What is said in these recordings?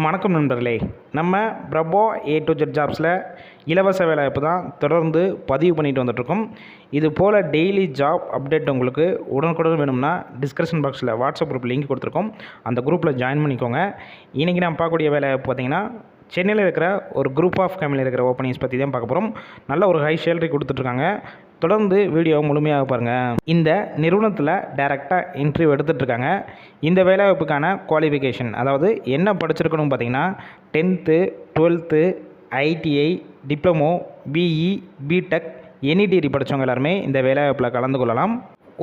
வணக்கம் நண்பர்களே. நம்ம பிரபோ ஏ டு ஜெட் ஜாப்ஸில் இலவச வேலைவாய்ப்பு தான் தொடர்ந்து பதிவு பண்ணிட்டு வந்துட்ருக்கோம் இது போல் டெய்லி ஜாப் அப்டேட் உங்களுக்கு உடனுக்குடன் வேணும்னா டிஸ்கிரிப்ஷன் பாக்ஸில் வாட்ஸ்அப் குரூப் லிங்க் கொடுத்துருக்கோம். அந்த குரூப்பில் ஜாயின் பண்ணிக்கோங்க. இன்றைக்கி நான் பார்க்கக்கூடிய வேலை பார்த்தீங்கன்னா சென்னையில் இருக்கிற ஒரு குரூப் ஆஃப் கம்பெனியில் இருக்கிற ஓப்பனிங்ஸ் பற்றி தான் பார்க்க போகிறோம் நல்ல ஒரு ஹை சேலரி கொடுத்துட்ருக்காங்க. தொடர்ந்து வீடியோவை முழுமையாக பாருங்கள் இந்த நிறுவனத்தில் டைரெக்டாக இன்டர்வியூ எடுத்துகிட்ருக்காங்க இந்த வேலைவாய்ப்புக்கான குவாலிஃபிகேஷன் அதாவது என்ன படிச்சிருக்கணும் பார்த்தீங்கன்னா tenth twelfth ITI diploma BE BTech any degree படித்தவங்க எல்லாருமே இந்த வேலைவாய்ப்பில் கலந்து கொள்ளலாம்.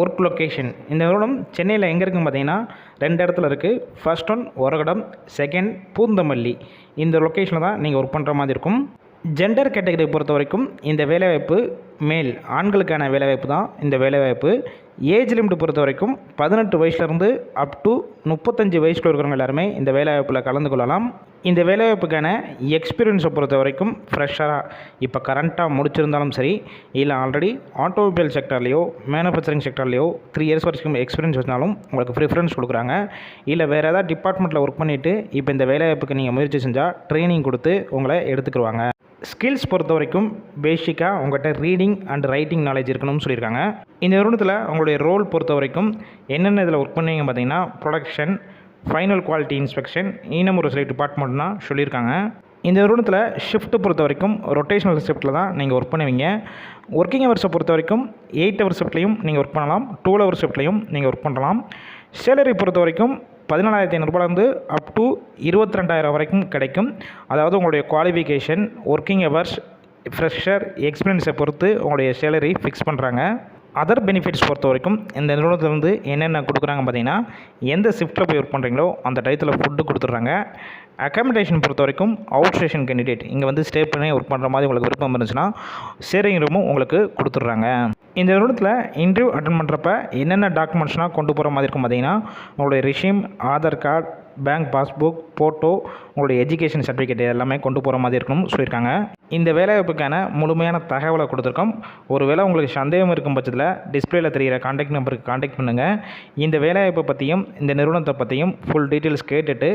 ஒர்க் லொக்கேஷன் இந்த நிறுவனம் சென்னையில் எங்கே இருக்குன்னு பார்த்தீங்கன்னா ரெண்டு இடத்துல இருக்குது first one Oragadam. Second Poonamallee. இந்த லொக்கேஷனில் தான் நீங்கள் ஒர்க் பண்ணுற மாதிரி இருக்கும். ஜெண்டர் கேட்டகரி பொறுத்த வரைக்கும் இந்த வேலைவாய்ப்பு மேல் ஆண்களுக்கான வேலைவாய்ப்பு தான் இந்த வேலைவாய்ப்பு. ஏஜ் லிமிட் பொறுத்த வரைக்கும் பதினெட்டு வயசுலேருந்து அப் டு முப்பத்தஞ்சு வயசில் இருக்கிறவங்க எல்லாருமே இந்த வேலைவாய்ப்பில் கலந்து கொள்ளலாம். இந்த வேலைவாய்ப்புக்கான எக்ஸ்பீரியன்ஸை பொறுத்த வரைக்கும் ஃப்ரெஷ்ஷராக இப்போ கரண்ட்டாக முடிச்சிருந்தாலும் சரி இல்லை ஆல்ரெடி ஆட்டோமொபைல் செக்டர்லேயோ மேனுஃபேக்சரிங் செக்டர்லேயோ த்ரீ இயர்ஸ் வரைக்கும் எக்ஸ்பீரியன்ஸ் வந்தாலும் உங்களுக்கு ப்ரிஃபரன்ஸ் கொடுக்குறாங்க. இல்லை வேறு ஏதாவது டிபார்ட்மெண்ட்டில் ஒர்க் பண்ணிவிட்டு இப்போ இந்த வேலைவாய்ப்புக்கு நீங்கள் முயற்சி செஞ்சால் ட்ரைனிங் கொடுத்து உங்களை எடுத்துக்கிடுவாங்க ஸ்கில்ஸ் பொறுத்த வரைக்கும் பேசிக்காக உங்கள்கிட்ட ரீடிங் அண்ட் ரைட்டிங் நாலேஜ் இருக்கணும்னு சொல்லியிருக்காங்க. இந்த நிறுவனத்தில் உங்களுடைய ரோல் பொறுத்த வரைக்கும் என்னென்ன இதில் ஒர்க் பண்ணுவீங்க பார்த்தீங்கன்னா ப்ரொடக்ஷன் ஃபைனல் குவாலிட்டி இன்ஸ்பெக்ஷன் இன்னும் ஒரு சில டிபார்ட்மெண்ட்னா சொல்லியிருக்காங்க. இந்த நிறுவனத்தில் ஷிஃப்ட்டு பொறுத்த வரைக்கும் ரொட்டேஷனல் ஷிஃப்ட்டில் தான் நீங்கள் ஒர்க் பண்ணுவீங்க. ஒர்க்கிங் ஹவர்ஸை பொறுத்த வரைக்கும் எயிட் ஹவர் ஷிஃப்ட்லையும் நீங்கள் ஒர்க் பண்ணலாம். டூ ஹவர் ஷிஃப்ட்லையும் நீங்கள் ஒர்க் பண்ணலாம். சேலரி பொறுத்த வரைக்கும் பதினாலாயிரத்தி ஐநூறுரூபாலேருந்து அப் டு இருபத்தி ரெண்டாயிரம் வரைக்கும் கிடைக்கும். அதாவது உங்களுடைய குவாலிஃபிகேஷன் ஒர்க்கிங் ஹவர்ஸ் ஃப்ரெஷர் எக்ஸ்பீரியன்ஸை பொறுத்து உங்களுடைய சேலரி ஃபிக்ஸ் பண்ணுறாங்க அதர் பெனிஃபிட்ஸ் பொறுத்த வரைக்கும் இந்த நிறுவனத்துலேருந்து என்னென்ன கொடுக்குறாங்க பார்த்தீங்கன்னா எந்த ஷிஃப்ட்டில் போய் ஒர்க் பண்ணுறீங்களோ அந்த டயத்தில் ஃபுட்டு கொடுத்துட்றாங்க. அக்காமடேஷன் பொறுத்த வரைக்கும் அவுட் ஸ்டேஷன் கேண்டிடேட் இங்கே வந்து ஸ்டே பண்ணி ஒர்க் பண்ணுற மாதிரி உங்களுக்கு விருப்பம் இருந்துச்சுன்னா ஷேரிங் ரூமும் உங்களுக்கு கொடுத்துட்றாங்க. இந்த நிறுவனத்தில் இன்டர்வியூ அட்டன் பண்ணுறப்ப என்னென்ன டாக்குமெண்ட்ஸ்லாம் கொண்டு போகிற மாதிரி இருக்கும் பார்த்தீங்கன்னா உங்களுடைய resume Aadhaar card bank passbook photo உங்களுடைய எஜுகேஷன் சர்டிஃபிகேட் எல்லாமே கொண்டு போகிற மாதிரி இருக்கணும்னு சொல்லியிருக்காங்க. இந்த வேலைவாய்ப்புக்கான முழுமையான தகவலை கொடுத்துருக்கோம். ஒருவேளை உங்களுக்கு சந்தேகம் இருக்கும் பட்சத்தில் டிஸ்பிளேல தெரிகிற காண்டாக்ட் நம்பருக்கு காண்டாக்ட் பண்ணுங்கள் இந்த வேலைவாய்ப்பை பற்றியும் இந்த நிறுவனத்தை பற்றியும் ஃபுல் டீட்டெயில்ஸ் கேட்டுட்டு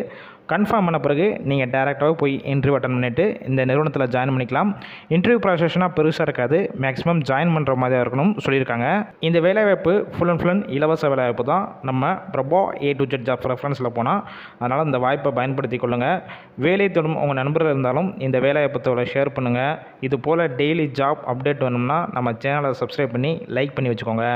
கன்ஃபார்ம் பண்ண பிறகு நீங்கள் டேரெக்டாக போய் இன்டர்வியூ அட்டன் பண்ணிவிட்டு இந்த நிறுவனத்தில் ஜாயின் பண்ணிக்கலாம். இன்டர்வியூ ப்ராசஸ்னால் பெருசாக இருக்காது. மேக்ஸிமம் ஜாயின் பண்ணுற மாதிரி இருக்கணும் சொல்லியிருக்காங்க. இந்த வேலைவாய்ப்பு ஃபுல் அண்ட் ஃபுல் அண்ட் இலவச வேலைவாய்ப்பு தான். நம்ம பிரபோ ஏ டு ஜெட் ஜாப் ரெஃபரன்ஸில் போனால் அதனால் இந்த வாய்ப்பை பயன்படுத்தி கொள்ளுங்கள் வேலை தொடும் உங்கள் நண்பர்கள் இருந்தாலும் இந்த வேலைவாய்ப்பத்தோட ஷேர் பண்ணுங்கள் இது போல் டெய்லி ஜாப் அப்டேட் வேணும்னா நம்ம சேனலை சப்ஸ்கிரைப் பண்ணி லைக் பண்ணி வச்சுக்கோங்க.